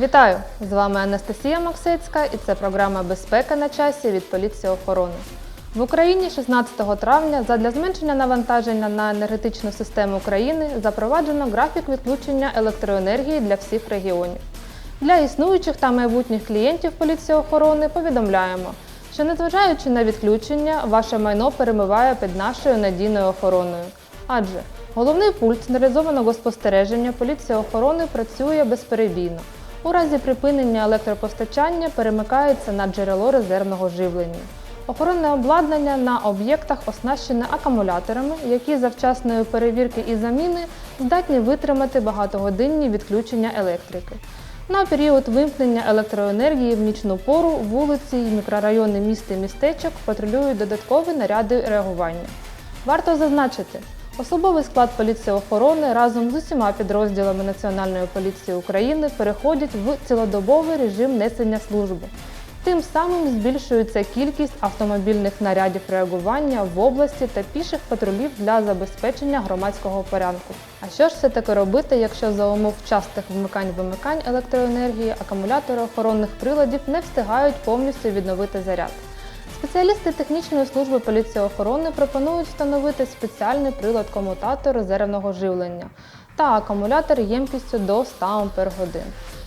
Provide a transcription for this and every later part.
Вітаю! З вами Анастасія Максецька і це програма Безпека на часі від поліції охорони. В Україні 16 травня задля зменшення навантаження на енергетичну систему країни запроваджено графік відключення електроенергії для всіх регіонів. Для існуючих та майбутніх клієнтів поліції охорони повідомляємо, що незважаючи на відключення, ваше майно перебуває під нашою надійною охороною. Адже головний пульт централізованого спостереження поліції охорони працює безперебійно. У разі припинення електропостачання перемикається на джерело резервного живлення. Охоронне обладнання на об'єктах оснащене акумуляторами, які за вчасної перевірки і заміни здатні витримати багатогодинні відключення електрики. На період вимкнення електроенергії в нічну пору вулиці і мікрорайони міст і містечок патрулюють додаткові наряди реагування. Варто зазначити, особовий склад поліції охорони разом з усіма підрозділами Національної поліції України переходять в цілодобовий режим несення служби. Тим самим збільшується кількість автомобільних нарядів реагування в області та піших патрулів для забезпечення громадського порядку. А що ж все таки робити, якщо за умов частих вмикань-вимикань електроенергії акумулятори охоронних приладів не встигають повністю відновити заряд? Спеціалісти технічної служби поліції охорони пропонують встановити спеціальний прилад-комутатор резервного живлення та акумулятор ємкістю до 100 Ах,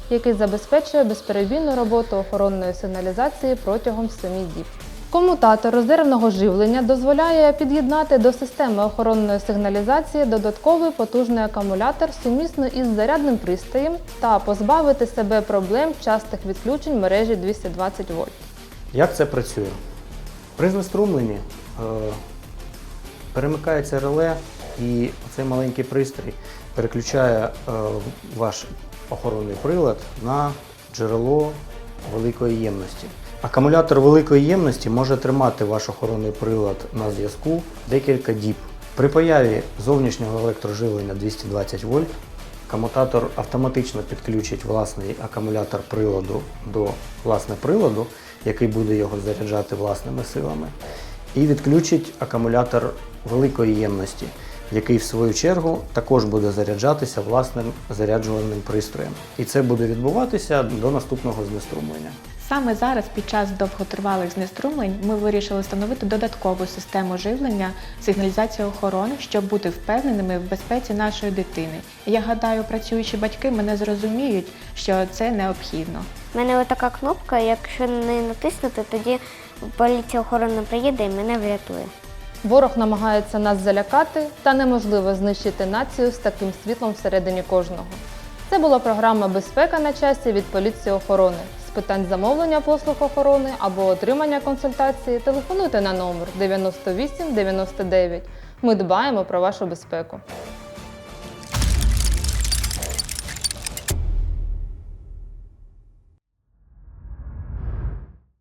який забезпечує безперебійну роботу охоронної сигналізації протягом 7 діб. Комутатор резервного живлення дозволяє під'єднати до системи охоронної сигналізації додатковий потужний акумулятор сумісно із зарядним пристроєм та позбавити себе проблем частих відключень мережі 220 вольт. Як це працює? При знеструмленні е, перемикається реле і цей маленький пристрій переключає е, ваш охоронний прилад на джерело великої ємності. Акумулятор великої ємності може тримати ваш охоронний прилад на зв'язку декілька діб. При появі зовнішнього електроживлення 220 вольт комутатор автоматично підключить власний акумулятор приладу до власне приладу, який буде його заряджати власними силами, і відключить акумулятор великої ємності, який в свою чергу також буде заряджатися власним заряджувальним пристроєм. І це буде відбуватися до наступного знеструмлення. Саме зараз, під час довготривалих знеструмлень, ми вирішили встановити додаткову систему живлення сигналізації охорони, щоб бути впевненими в безпеці нашої дитини. І Я гадаю, працюючі батьки мене зрозуміють, що це необхідно. У мене отака кнопка, якщо не натиснути, тоді поліція охорони приїде і мене врятує. Ворог намагається нас залякати, та неможливо знищити націю з таким світлом всередині кожного. Це була програма Безпека на часі від поліції охорони. Питань замовлення послуг охорони або отримання консультації телефонуйте на номер 98 99. Ми дбаємо про вашу безпеку.